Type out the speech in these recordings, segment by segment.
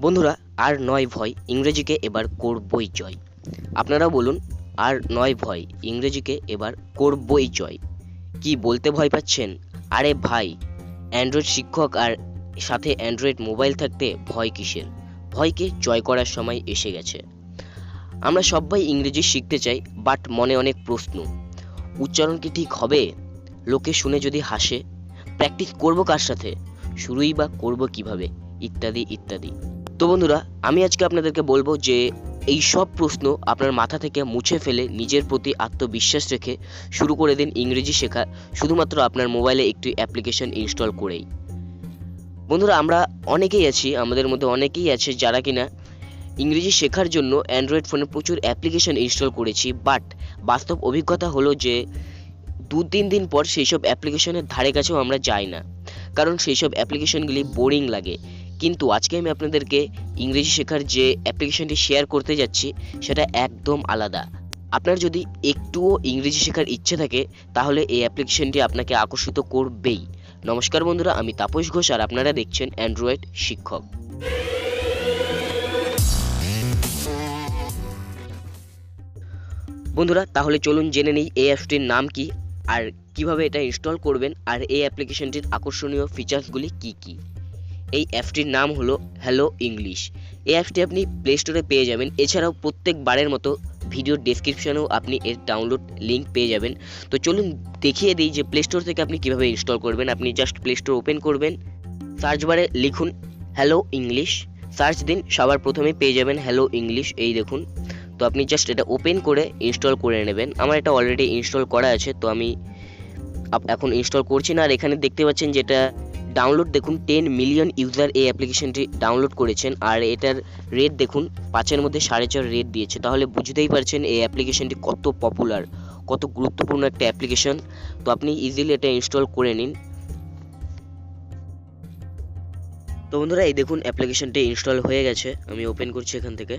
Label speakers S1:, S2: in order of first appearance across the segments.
S1: বন্ধুরা, আর নয় ভয়, ইংরেজিকে এবার করবই জয়। আপনারা বলুন, আর নয় ভয়, ইংরেজিকে এবার করবই জয়। কি বলতে ভয় পাচ্ছেন? আরে ভাই, অ্যান্ড্রয়েড শিক্ষক আর সাথে অ্যান্ড্রয়েড মোবাইল থাকতে ভয় কিসের? ভয়কে জয় করার সময় এসে গেছে। আমরা সবাই ইংরেজি শিখতে চাই, বাট মনে অনেক প্রশ্ন। উচ্চারণ কি ঠিক হবে? লোকে শুনে যদি হাসে, প্র্যাকটিস করব কার সাথে? শুরুই বা করব কীভাবে? ইত্যাদি ইত্যাদি। তো বন্ধুরা, আমি আজকে আপনাদেরকে বলব যে এই সব প্রশ্ন আপনার মাথা থেকে মুছে ফেলে নিজের প্রতি আত্মবিশ্বাস রেখে শুরু করে দিন ইংরেজি শেখা, শুধুমাত্র আপনার মোবাইলে একটি অ্যাপ্লিকেশন ইনস্টল করেই। বন্ধুরা, আমরা অনেকেই আছি, আমাদের মধ্যে অনেকেই আছে যারা কিনা ইংরেজি শেখার জন্য অ্যান্ড্রয়েড ফোনে প্রচুর অ্যাপ্লিকেশন ইনস্টল করেছি, বাট বাস্তব অভিজ্ঞতা হলো যে দু তিন দিন পর সেই সব অ্যাপ্লিকেশনের ধারে কাছেও আমরা যাই না। কারণ সেই সব অ্যাপ্লিকেশনগুলি বোরিং লাগে। কিন্তু আজকে আমি আপনাদেরকে ইংরেজি শেখার যে অ্যাপ্লিকেশনটি শেয়ার করতে যাচ্ছি, সেটা একদম আলাদা। আপনার যদি একটুও ইংরেজি শেখার ইচ্ছে থাকে, তাহলে এই অ্যাপ্লিকেশনটি আপনাকে আকর্ষিত করবেই। নমস্কার বন্ধুরা, আমি তাপস ঘোষ আর আপনারা দেখছেন অ্যান্ড্রয়েড শিক্ষক। বন্ধুরা, তাহলে চলুন জেনে নিই এই অ্যাপসটির নাম কি, আর কীভাবে এটা ইনস্টল করবেন, আর এই অ্যাপ্লিকেশনটির আকর্ষণীয় ফিচার্সগুলি কি কি। এই অ্যাপটির নাম হলো হ্যালো ইংলিশ এই অ্যাপটি আপনি প্লে স্টোরে পেয়ে যাবেন। এছাড়াও প্রত্যেকবারের মতো ভিডিও ডেসক্রিপশনেও আপনি এর ডাউনলোড লিঙ্ক পেয়ে যাবেন। তো চলুন দেখিয়ে দিই যে প্লে স্টোর থেকে আপনি কীভাবে ইনস্টল করবেন। আপনি জাস্ট প্লে স্টোর ওপেন করবেন। সার্চ বারে লিখুন হ্যালো ইংলিশ সার্চ দিন, সবার প্রথমে পেয়ে যাবেন হ্যালো ইংলিশ এই দেখুন। তো আপনি জাস্ট এটা ওপেন করে ইনস্টল করে নেবেন। আমার এটা অলরেডি ইনস্টল করা আছে, তো আমি এখন ইনস্টল করছি না। আর এখানে দেখতে পাচ্ছেন যেটা ডাউনলোড দেখুন টেন মিলিয়ন ইউজার এই অ্যাপ্লিকেশনটি ডাউনলোড করেছেন, আর এটার রেট দেখুন, পাঁচের মধ্যে সাড়ে চার রেট দিয়েছে। তাহলে বুঝতেই পারছেন এই অ্যাপ্লিকেশনটি কত পপুলার কত গুরুত্বপূর্ণ একটা অ্যাপ্লিকেশন তো আপনি ইজিলি এটা ইনস্টল করে নিন। তো বন্ধুরা, এই দেখুন অ্যাপ্লিকেশনটি ইনস্টল হয়ে গেছে। আমি ওপেন করছি এখান থেকে।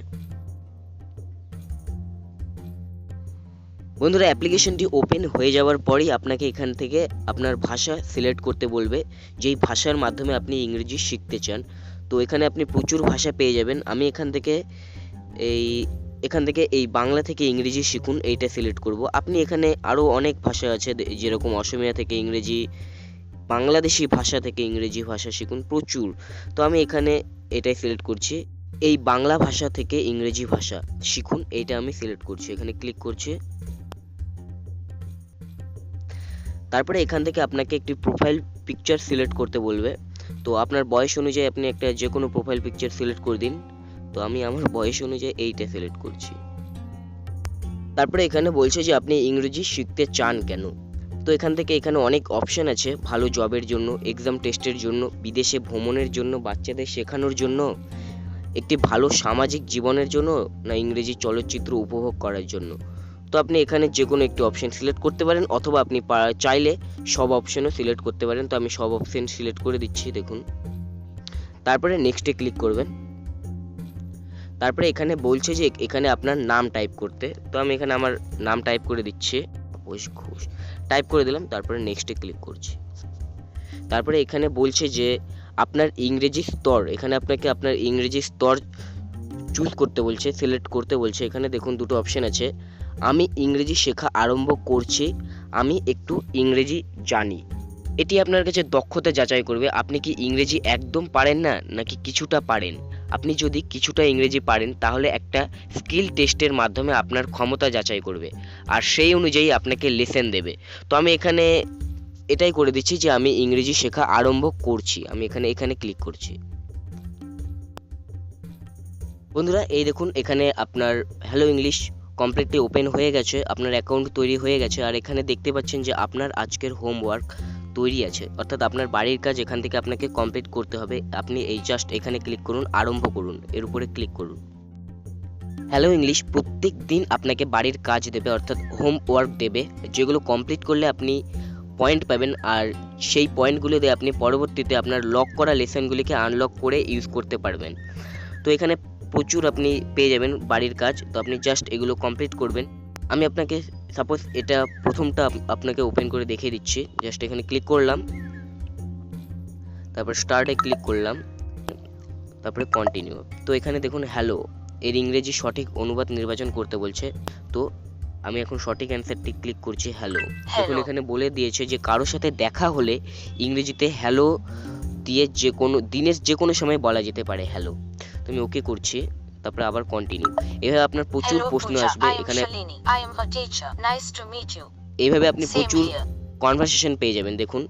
S1: বন্ধুরা অ্যাপ্লিকেশনটি ওপেন হয়ে যাওয়ার পরেই আপনাকে এখান থেকে আপনার ভাষা সিলেক্ট করতে বলবে, যেই ভাষার মাধ্যমে আপনি ইংরেজি শিখতে চান। তো এখানে আপনি প্রচুর ভাষা পেয়ে যাবেন। আমি এখান থেকে এই, এখান থেকে এই বাংলা থেকে ইংরেজি শিখুন, এইটা সিলেক্ট করব। আপনি এখানে আরও অনেক ভাষা আছে, যেরকম অসমিয়া থেকে ইংরেজি, বাংলাদেশি ভাষা থেকে ইংরেজি ভাষা শিখুন, প্রচুর। তো আমি এখানে এটাই সিলেক্ট করছি। এই বাংলা ভাষা থেকে ইংরেজি ভাষা শিখুন, এইটা আমি সিলেক্ট করছি। এখানে ক্লিক করছি। তারপরে এখান থেকে আপনাকে একটি প্রোফাইল পিকচার সিলেক্ট করতে বলবে। তো আপনার বয়স অনুযায়ী আপনি একটা যে কোনো প্রোফাইল পিকচার সিলেক্ট করে দিন। তো আমি আমার বয়স অনুযায়ী এইটা সিলেক্ট করছি। তারপরে এখানে বলছে যে আপনি ইংরেজি শিখতে চান কেন? তো এখান থেকে এখানে অনেক অপশন আছে ভালো জবের জন্য এক্সাম টেস্টের জন্য, বিদেশে ভ্রমণের জন্য, বাচ্চাদের শেখানোর জন্য, একটি ভালো সামাজিক জীবনের জন্য, না ইংরেজি চলচ্চিত্র উপভোগ করার জন্য। তো আপনি এখানে যে কোনো একটি অপশন সিলেক্ট করতে পারেন, অথবা আপনি চাইলে সব অপশনও সিলেক্ট করতে পারেন। তো আমি সব অপশন সিলেক্ট করে দিচ্ছি, দেখুন। তারপরে নেক্সটে ক্লিক করবেন। তারপরে এখানে বলছে যে এখানে আপনার নাম টাইপ করতে। তো আমি এখানে আমার নাম টাইপ করে দিচ্ছি। ঘোষ ঘোষ। টাইপ করে দিলাম, তারপরে নেক্সটে ক্লিক করছি। তারপরে এখানে বলছে যে আপনার ইংরেজি স্তর, এখানে আপনাকে আপনার ইংরেজি স্তর চুজ করতে বলছে সিলেক্ট করতে বলছে। এখানে দেখুন দুটো অপশন আছে। আমি ইংরেজি শেখা আরম্ভ করছি, আমি একটু ইংরেজি জানি। এটি আপনার কাছে দক্ষতা যাচাই করবে। আপনি কি ইংরেজি একদম পারেন না, নাকি কিছুটা পারেন? আপনি যদি কিছুটা ইংরেজি পারেন, তাহলে একটা স্কিল টেস্টের মাধ্যমে আপনার ক্ষমতা যাচাই করবে, আর সেই অনুযায়ী আপনাকে লেসেন দেবে। তো আমি এখানে এটাই করে দিচ্ছি যে আমি ইংরেজি শেখা আরম্ভ করছি। আমি এখানে এখানে ক্লিক করছি। বন্ধুরা, এই দেখুন, এখানে আপনার হ্যালো ইংলিশ কমপ্লিটলি ওপেন হয়ে গেছে, আপনার অ্যাকাউন্ট তৈরি হয়ে গেছে, আর এখানে দেখতে পাচ্ছেন যে আপনার আজকের হোমওয়ার্ক তৈরি আছে। অর্থাৎ আপনার বাড়ির কাজ এখান থেকে আপনাকে কমপ্লিট করতে হবে। আপনি এই জাস্ট এখানে ক্লিক করুন, আরম্ভ করুন, এর উপরে ক্লিক করুন। হ্যালো ইংলিশ প্রত্যেক দিন আপনাকে বাড়ির কাজ দেবে, অর্থাৎ হোমওয়ার্ক দেবে, যেগুলো কমপ্লিট করলে আপনি পয়েন্ট পাবেন, আর সেই পয়েন্টগুলো দিয়ে আপনি পরবর্তীতে আপনার লক করা লেসনগুলিকে আনলক করে ইউজ করতে পারবেন। তো এখানে প্রচুর আপনি পেয়ে যাবেন বাড়ির কাজ তো আপনি জাস্ট এগুলো কমপ্লিট করবেন। আমি আপনাকে সাপোজ এটা প্রথমটা আপনাকে ওপেন করে দেখিয়ে দিচ্ছি। জাস্ট এখানে ক্লিক করলাম। তারপর স্টার্টে ক্লিক করলাম। তারপরে কন্টিনিউ তো এখানে দেখুন হ্যালো এর ইংরেজি সঠিক অনুবাদ নির্বাচন করতে বলছে। তো আমি এখন সঠিক অ্যান্সারটি ক্লিক করছি হ্যালো দেখুন
S2: Hello.
S1: এখানে বলে দিয়েছে যে কারোর সাথে দেখা হলে ইংরেজিতে হ্যালো দিয়ে যে কোনো দিনের যে কোনো সময় বলা যেতে পারে হ্যালো আমি ওকে করছি তারপরে আবার কন্টিনিউ এভাবে আপনার প্রচুর প্রশ্ন আসবে এখানে. এইভাবে আপনি প্রচুর. কনভারসেশন পেয়ে যাবেন দেখুন।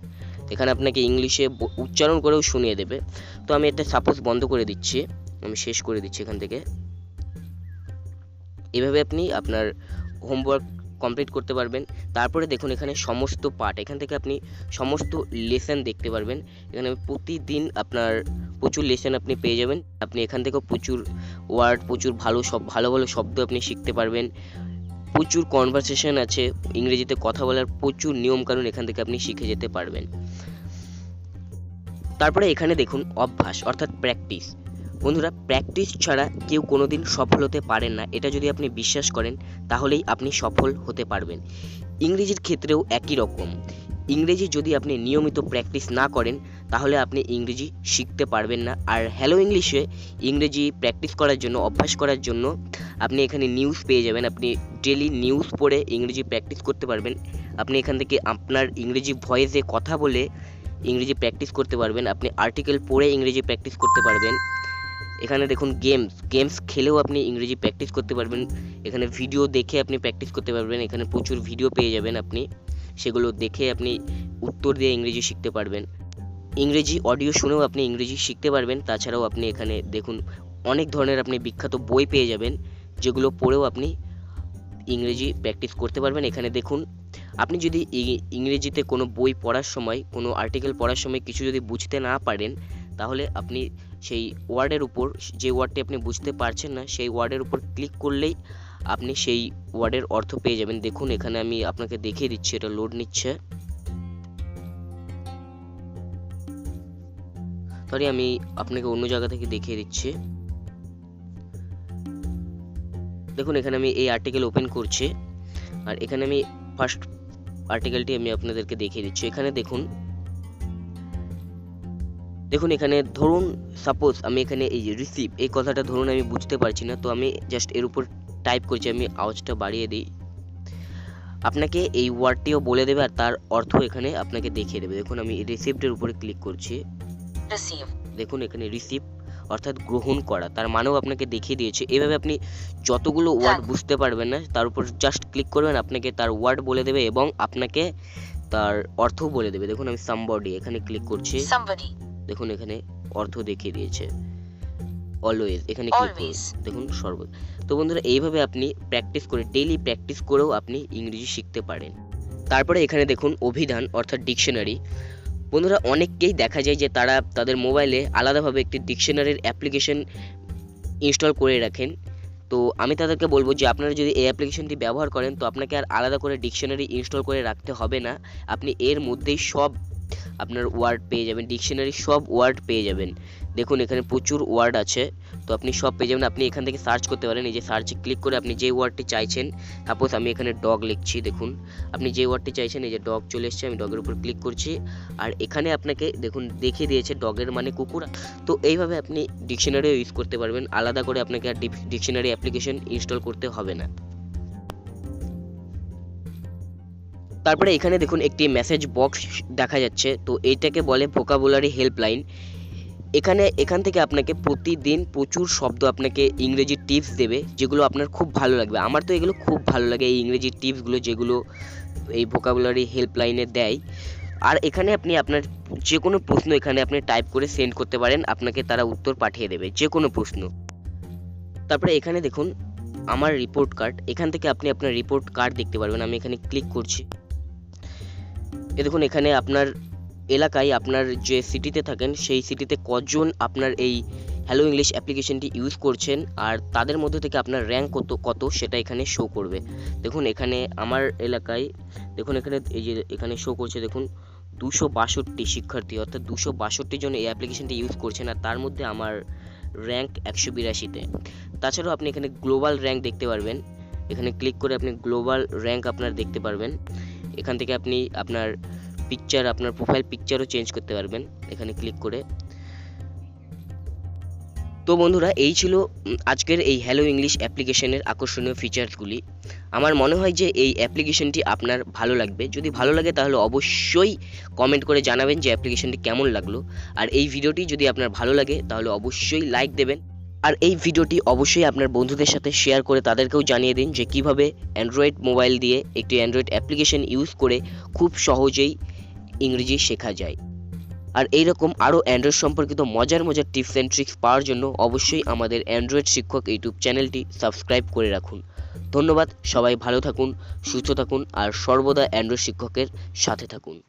S1: এখানে আপনাকে ইংলিশে উচ্চারণ করেও শুনিয়ে দেবে। তো আমি এটা সাপোজ বন্ধ করে দিচ্ছি। আমি শেষ করে দিচ্ছি এখান থেকে। এভাবে আপনি আপনার হোমওয়ার্ক কমপ্লিট করতে পারবেন। তারপরে দেখুন এখানে সমস্ত পার্ট এখান থেকে আপনি সমস্ত লেসন দেখতে পারবেন। এখানে প্রতিদিন আপনার প্রচুর লেসন আপনি পেয়ে যাবেন। আপনি এখান থেকেও প্রচুর ওয়ার্ড প্রচুর ভালো সব, ভালো ভালো শব্দ আপনি শিখতে পারবেন। প্রচুর কনভারসেশন আছে, ইংরেজিতে কথা বলার প্রচুর নিয়মকানুন এখান থেকে আপনি শিখে যেতে পারবেন। তারপরে এখানে দেখুন অভ্যাস, অর্থাৎ প্র্যাকটিস বন্ধুরা প্র্যাকটিস ছাড়া কেউ কোনোদিন সফল হতে পারেন না। এটা যদি আপনি বিশ্বাস করেন, তাহলেই আপনি সফল হতে পারবেন। ইংরেজির ক্ষেত্রেও একই রকম। ইংরেজি যদি আপনি নিয়মিত প্র্যাকটিস না করেন, তাহলে আপনি ইংরেজি শিখতে পারবেন না। আর হ্যালো ইংলিশে ইংরেজি প্র্যাকটিস করার জন্য, অভ্যাস করার জন্য আপনি এখানে নিউজ পেয়ে যাবেন। আপনি ডেলি নিউজ পড়ে ইংরেজি প্র্যাকটিস করতে পারবেন। আপনি এখান থেকে আপনার ইংরেজি ভয়েসে কথা বলে ইংরেজি প্র্যাকটিস করতে পারবেন। আপনি আর্টিকেল পড়ে ইংরেজি প্র্যাকটিস করতে পারবেন। এখানে দেখুন গেমস গেমস খেলেও আপনি ইংরেজি প্র্যাকটিস করতে পারবেন। এখানে ভিডিও দেখে আপনি প্র্যাকটিস করতে পারবেন। এখানে প্রচুর ভিডিও পেয়ে যাবেন আপনি। সেগুলো দেখে আপনি উত্তর দিয়ে ইংরেজি শিখতে পারবেন। ইংরেজি অডিও শুনেও আপনি ইংরেজি শিখতে পারবেন। তাছাড়াও আপনি এখানে দেখুন অনেক ধরনের আপনি বিখ্যাত বই পেয়ে যাবেন, যেগুলো পড়েও আপনি ইংরেজি প্র্যাকটিস করতে পারবেন। এখানে দেখুন, আপনি যদি ইংরেজিতে কোনো বই পড়ার সময়, কোনো আর্টিকেল পড়ার সময় কিছু যদি বুঝতে না পারেন, তাহলে আপনি সেই ওয়ার্ডের উপর, যে ওয়ার্ডটি আপনি বুঝতে পারছেন না, সেই ওয়ার্ডের উপর ক্লিক করলেই আপনি সেই ওয়ার্ডের অর্থ পেয়ে যাবেন। দেখুন, এখানে আমি আপনাকে দেখিয়ে দিচ্ছি, এটা লোড নিচ্ছে। সরি, আমি আপনাকে অন্য জায়গা থেকে দেখিয়ে দিচ্ছি। দেখুন, এখানে আমি এই আর্টিকেল ওপেন করছি। আর এখানে আমি ফার্স্ট আর্টিকেলটি আমি আপনাদেরকে দেখিয়ে দিচ্ছি। এখানে দেখুন দেখুন এখানে ধরুন সাপোজ আমি এখানে এই যে রিসিভ এই কথাটা ধরুন আমি বুঝতে পারছি না তো আমি জাস্ট এর উপর টাইপ করছি আমি আওয়াজটা বাড়িয়ে দিই। আপনাকে এই ওয়ার্ডটিও বলে দেবে আর তার অর্থ এখানে আপনাকে দেখিয়ে দেবে। দেখুন আমি রিসিপ্টের উপরে ক্লিক করছি. দেখুন এখানে রিসিভ অর্থাৎ গ্রহণ করা তার মানেও আপনাকে দেখিয়ে দিয়েছে। এভাবে আপনি যতগুলো ওয়ার্ড বুঝতে পারবেন না তার উপর জাস্ট ক্লিক করবেন আপনাকে তার ওয়ার্ড বলে দেবে এবং আপনাকে তার অর্থও বলে দেবে। দেখুন আমি সামবডি এখানে ক্লিক করছি. দেখুন এখানে অর্থ দেখিয়ে দিয়েছে। অলওয়েজ এখানে ক্লিক করুন। দেখুন সর্বদা তো বন্ধুরা এইভাবে আপনি প্র্যাকটিস করে ডেইলি প্র্যাকটিস করেও আপনি ইংরেজি শিখতে পারেন। তারপরে এখানে দেখুন অভিধান অর্থাৎ ডিকশনারি বন্ধুরা অনেককেই দেখা যায় যে তারা তাদের মোবাইলে আলাদাভাবে একটি ডিকশনারির অ্যাপ্লিকেশন ইনস্টল করে রাখেন। তো আমি তাদেরকে বলব যে আপনারা যদি এই অ্যাপ্লিকেশনটি ব্যবহার করেন তো আপনাকে আর আলাদা করে ডিকশনারি ইনস্টল করে রাখতে হবে না। আপনি এর মধ্যেই সব আপনার ওয়ার্ড পেয়ে যাবেন। ডিকশনারি সব ওয়ার্ড পেয়ে যাবেন। দেখুন, এখানে প্রচুর ওয়ার্ড আছে। তো আপনি সব পেয়ে যাবেন। আপনি এখান থেকে সার্চ করতে পারেন। এই যে সার্চে ক্লিক করে আপনি যে ওয়ার্ডটি চাইছেন সাপোজ আমি এখানে ডগ লিখছি, দেখুন। আপনি যে ওয়ার্ডটি চাইছেন, এই যে ডগ চলে এসেছে, আমি ডগের উপর ক্লিক করছি। আর এখানে আপনাকে, দেখুন, দেখিয়ে দিয়েছে ডগের মানে কুকুর। তো এইভাবে আপনি ডিকশনারিও ইউজ করতে পারবেন। আলাদা করে আপনাকে আর ডিকশনারি অ্যাপ্লিকেশন ইনস্টল করতে হবে না। তারপরে এখানে দেখুন একটি মেসেজ বক্স দেখা যাচ্ছে। তো এইটাকে বলে ভোকাবুলারি হেল্পলাইন এখানে, এখান থেকে আপনাকে প্রতিদিন প্রচুর শব্দ আপনাকে ইংরেজি টিপস দেবে, যেগুলো আপনার খুব ভালো লাগবে। আমার তো এগুলো খুব ভালো লাগে, এই ইংরেজি টিপসগুলো যেগুলো এই ভোকাবুলারি হেল্পলাইনে দেয়। আর এখানে আপনি আপনার যে কোনো প্রশ্ন এখানে আপনি টাইপ করে সেন্ড করতে পারেন, আপনাকে তারা উত্তর পাঠিয়ে দেবে যে কোনো প্রশ্ন। তারপরে এখানে দেখুন, আমার রিপোর্ট কার্ড এখান থেকে আপনি আপনার রিপোর্ট কার্ড দেখতে পারবেন, আমি এখানে ক্লিক করছি। এ দেখুন, এখানে আপনার এলাকায় আপনার যে সিটিতে থাকেন, সেই সিটিতে কজন আপনার এই হ্যালো ইংলিশ অ্যাপ্লিকেশনটি ইউজ করছেন আর তাদের মধ্যে থেকে আপনার র্যাঙ্ক কত কত সেটা এখানে শো করবে। দেখুন, এখানে আমার এলাকায়, দেখুন, এখানে এই যে এখানে শো করছে, দেখুন, দুশো বাষট্টি শিক্ষার্থী, অর্থাৎ দুশো বাষট্টি জন এই অ্যাপ্লিকেশনটি ইউজ করছেন আর তার মধ্যে আমার র্যাঙ্ক একশো বিরাশিতে। তাছাড়াও আপনি এখানে গ্লোবাল র্যাঙ্ক দেখতে পারবেন। এখানে ক্লিক করে আপনি গ্লোবাল র্যাঙ্ক আপনার দেখতে পারবেন। এখান থেকে আপনি আপনার পিকচার আপনার প্রোফাইল পিকচারও চেঞ্জ করতে পারবেন, এখানে ক্লিক করে। তো বন্ধুরা, এই ছিল আজকের এই হ্যালো ইংলিশ অ্যাপ্লিকেশনের আকর্ষণীয় ফিচার্সগুলি আমার মনে হয় যে এই অ্যাপ্লিকেশনটি আপনার ভালো লাগবে। যদি ভালো লাগে, তাহলে অবশ্যই কমেন্ট করে জানাবেন যে অ্যাপ্লিকেশনটি কেমন লাগল। আর এই ভিডিওটি যদি আপনার ভালো লাগে, তাহলে অবশ্যই লাইক দেবেন। আর এই ভিডিওটি অবশ্যই আপনার বন্ধুদের সাথে শেয়ার করে তাদেরকেও জানিয়ে দিন যে কীভাবে অ্যান্ড্রয়েড মোবাইল দিয়ে একটি অ্যান্ড্রয়েড অ্যাপ্লিকেশন ইউজ করে খুব সহজেই ইংরেজি শেখা যায়। আর এইরকম আরও অ্যান্ড্রয়েড সম্পর্কিত মজার মজার টিপস অ্যান্ড ট্রিক্স পাওয়ার জন্য অবশ্যই আমাদের অ্যান্ড্রয়েড শিক্ষক ইউটিউব চ্যানেলটি সাবস্ক্রাইব করে রাখুন। ধন্যবাদ, সবাই ভালো থাকুন, সুস্থ থাকুন, আর সর্বদা অ্যান্ড্রয়েড শিক্ষকের সাথে থাকুন।